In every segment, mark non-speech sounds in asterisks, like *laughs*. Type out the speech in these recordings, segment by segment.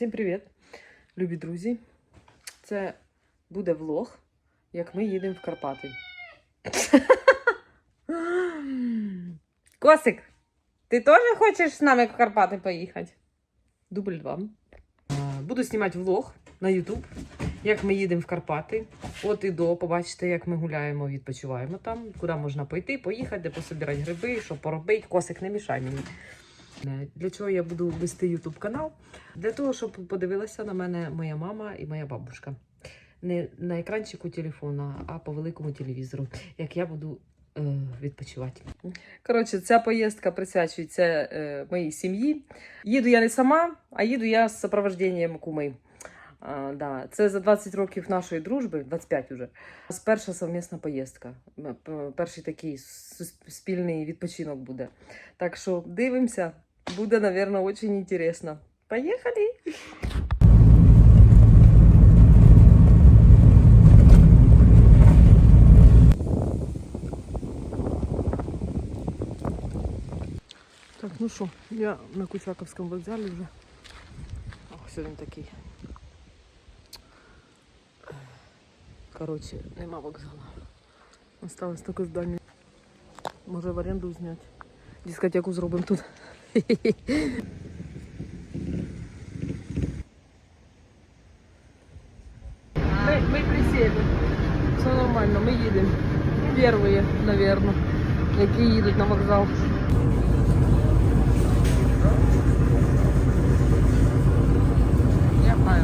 Всім привіт, любі друзі. Це буде влог, як ми їдемо в Карпати. Косик, ти теж хочеш з нами в Карпати поїхати? Дубль 2. Буду знімати влог на YouTube, як ми їдемо в Карпати. От і до, побачите, як ми гуляємо, відпочиваємо там, куди можна пойти, поїхати, де пособирати гриби, що поробити. Косик, не мішай мені. Е, Для чого я буду вести YouTube канал? Для того, щоб подивилася на мене моя мама і моя бабушка. Не на екранчику телефона, а по великому телевізору, як я буду е, відпочивати. Коротше, ця поїздка присвячується е, моїй сім'ї. Їду я не сама, а їду я з супроводженням куми. А, да. Це за 20 років нашої дружби, 25 уже. Перша совмісна поїздка. Перший такий спільний відпочинок буде. Так що дивимося, буде, наверное, очень интересно. Поехали! Так, ну що, я на Кучаковському вокзалі вже. Ох, сьогодні такий. Коротше, нема вокзалу. Осталось тільки здання. Може в оренду зняти. Дискотеку зробимо тут. Мы, мы присели. Все нормально, мы едем. Первые, наверное, які їдуть на вокзал. Я знаю.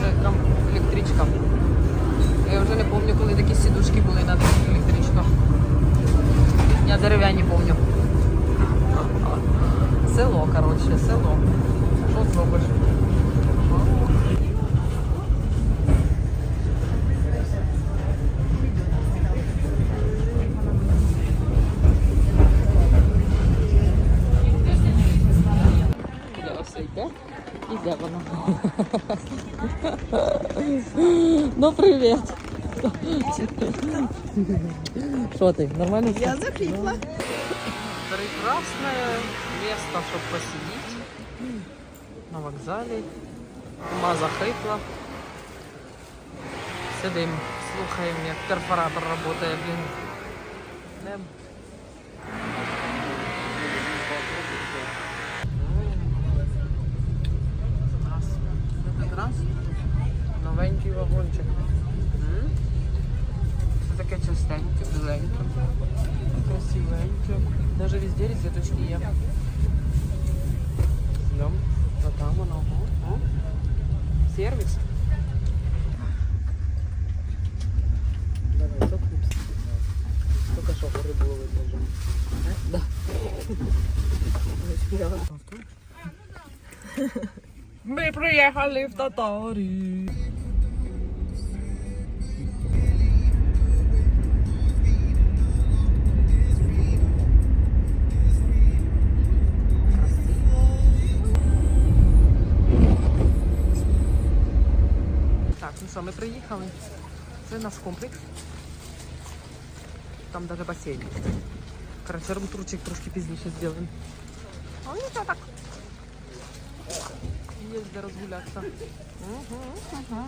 Це там електричка. Я вже не пам'ятаю, коли такі сідушки були на таких електричках. Я дерев'яні пам'ятаю. Село, коротше, село. Що зробиш? Де ось йде? Іде вона. ну, привіт. Що ти, нормально? Я захліпла. Прекрасное место, чтобы посидеть на вокзалі. Ума захрипла. Сидим, слухаємо, як перфоратор працює, блін. Йдем. Раз. Один раз. Новенький вагончик. М? Все таке чистеньке, біленьке. Красивенько. Даже везде розеточки є. Сервіс. Давай, Только что видно вже. Да. *laughs* Ми приїхали в Татарі. що, ми приїхали. Це наш комплекс. Там даже басейн. є. Короче, румтурчик трошки пізніше зробимо. А ну що так? Є де розгулятися. Угу, угу.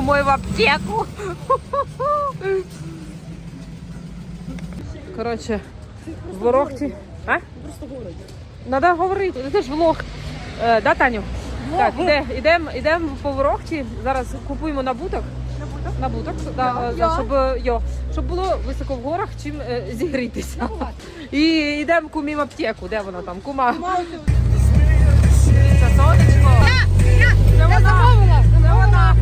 Ми в аптеку. Коротше, в ворохті. А? Просто говорить. Надо говорити, це ж влог. Е, да, Таню? Так, іде, ідемо ідем по ворохті. Зараз купуємо набуток. Набуток? Набуток, да, е, да, щоб, е, йо, щоб було високо в горах, чим е, зігрітися. І йдемо кумім аптеку. Де вона там? Кума. Це сонечко. Це вона. Це вона. Вона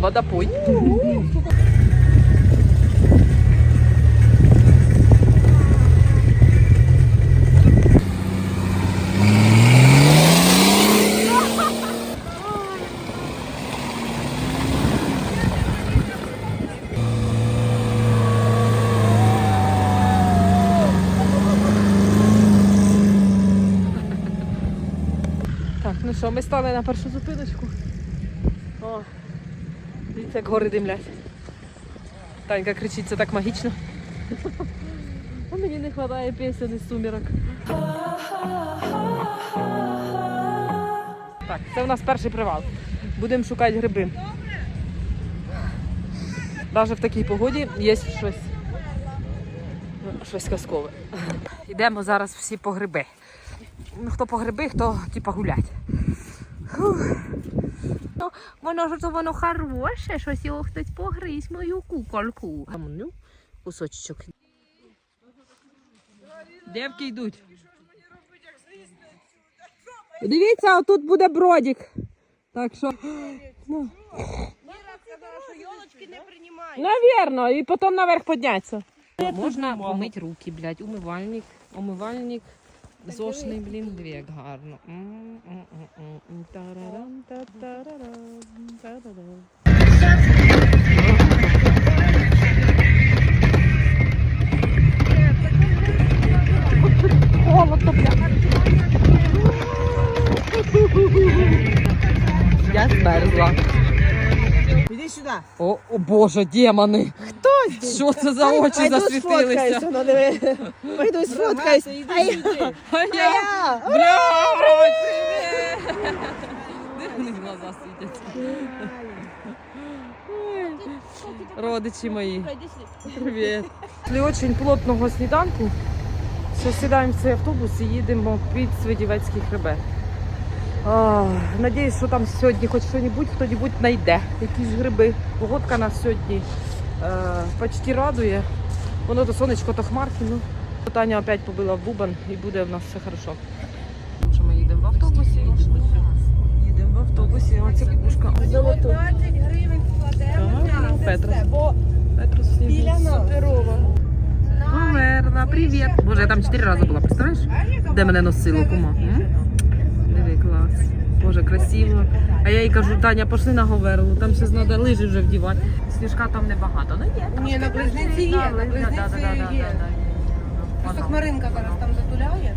Водопой. Так, ну що, ми стали на першу зупиночку. О, дивіться, як гори димлять. Танька кричить, це так магічно. А мені не вистачає пісень із сумірок. Так, це у нас перший привал. Будемо шукати гриби. Навіть в такій погоді є щось, щось казкове. Йдемо зараз всі по гриби. Ну, хто по гриби, хто типа гулять. Ну, Воно ж то воно хороше, щось його хтось погриз мою куколку. Ну, кусочок. Девки йдуть. Дивіться, отут буде бродик. Так що. Ну, йолочки не приймають. Навірно, і потім наверх підняться. Можна помити руки, блядь, умивальник, умивальник. Зошний бліндвік гарно. Тарарам, тарарам, Я смерзла. Іди сюди. О, о боже, демони. Хто? Що це за очі засвітилися? ну диви. Пойду сфоткаюсь. А я. А А я, я. привіт! Де вони глаза світяться? Родичі мої, привіт. Після дуже плотного сніданку все сідаємо в цей автобус і їдемо під Свидівецький хребет. А, Надіюсь, що там сьогодні хоч що-небудь хто-небудь знайде. Якісь гриби. Погодка нас сьогодні почти радує. Воно то сонечко, то хмарки. Ну. Таня опять побила в бубан і буде в нас все хорошо. Що ми їдемо в автобусі. Їдемо в автобусі. Оце кукушка. 20 гривень це Петро. Бо Петрос біля нас. Померла. привіт. Боже, я там чотири рази була, представляєш? Де мене носило, кума? Диви, клас. Боже, красиво. А я їй кажу, Таня, пошли на Говерлу, там ще треба лижі вже вдівати. Сніжка там небагато. Ну є. Ні, на близнеці є, на близнеці є. Просто хмаринка зараз там затуляє.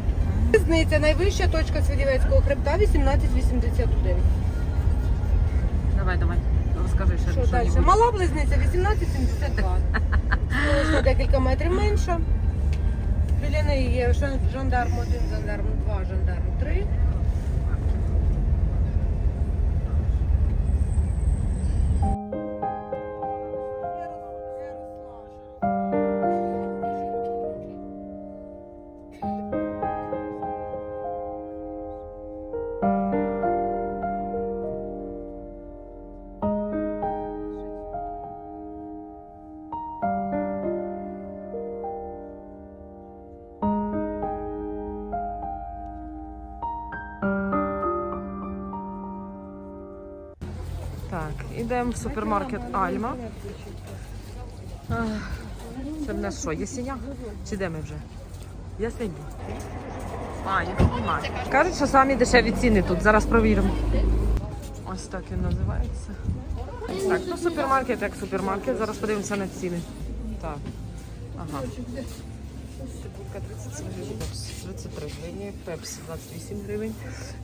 Близниця, найвища точка Свідівецького хребта 1889. Давай, давай. Розкажи ще. Що далі? Мала близниця 1872. Лише декілька метрів менша. Біля неї є жандарм 1, жандарм 2, жандарм 3. Так, ідемо в супермаркет Альма. Це в нас що, Єсеня? Чи де ми вже? Ясень. А, Ясень. Кажуть, що самі дешеві ціни тут. Зараз провіримо. Ось так він називається. Так, ну супермаркет як супермаркет. Зараз подивимося на ціни. Так. Ага. Цибулька 37 гривень, пепс 33 гривні, пепс 28 гривень,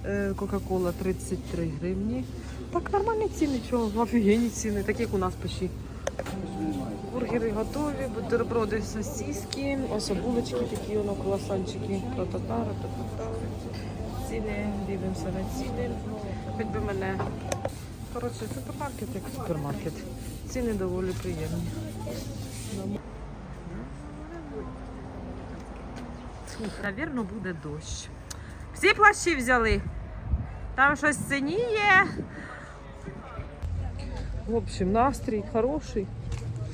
е, Кока-Кола 33 гривні. Так, нормальні ціни, чого, офігенні ціни, такі як у нас почти. Бургери готові, бутерброди, сосиски, ось булочки такі, воно круасанчики, ра-та-та, ра-та-та-та. Ціни, дивимося на ціни. Хоч би мене. Коротше, супермаркет як супермаркет. Ціни доволі приємні. Навірно, буде дощ. Всі плащі взяли. Там щось синіє. В общем, настрій хороший.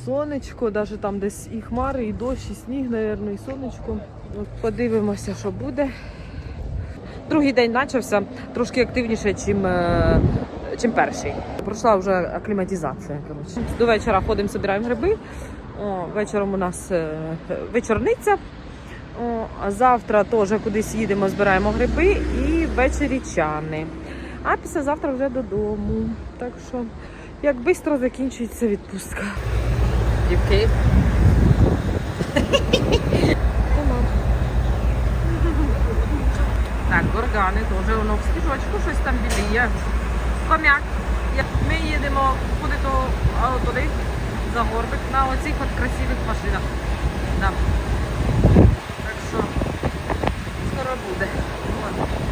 Сонечко, навіть там десь і хмари, і дощ, і сніг, мабуть, і сонечко. От подивимося, що буде. Другий день почався трошки активніше, чим, е, чим перший. Пройшла вже акліматизація. Коротше. До вечора ходимо, збираємо гриби. О, вечором у нас е, вечорниця. О, завтра теж кудись їдемо, збираємо гриби і ввечері чани. А післязавтра вже додому. Так що, як швидко закінчується відпустка. Дівки. Так, горгани теж воно в стіжочку щось там біліє. Хомяк. Ми їдемо куди то туди, за горбик, на оцих от красивих машинах. 对。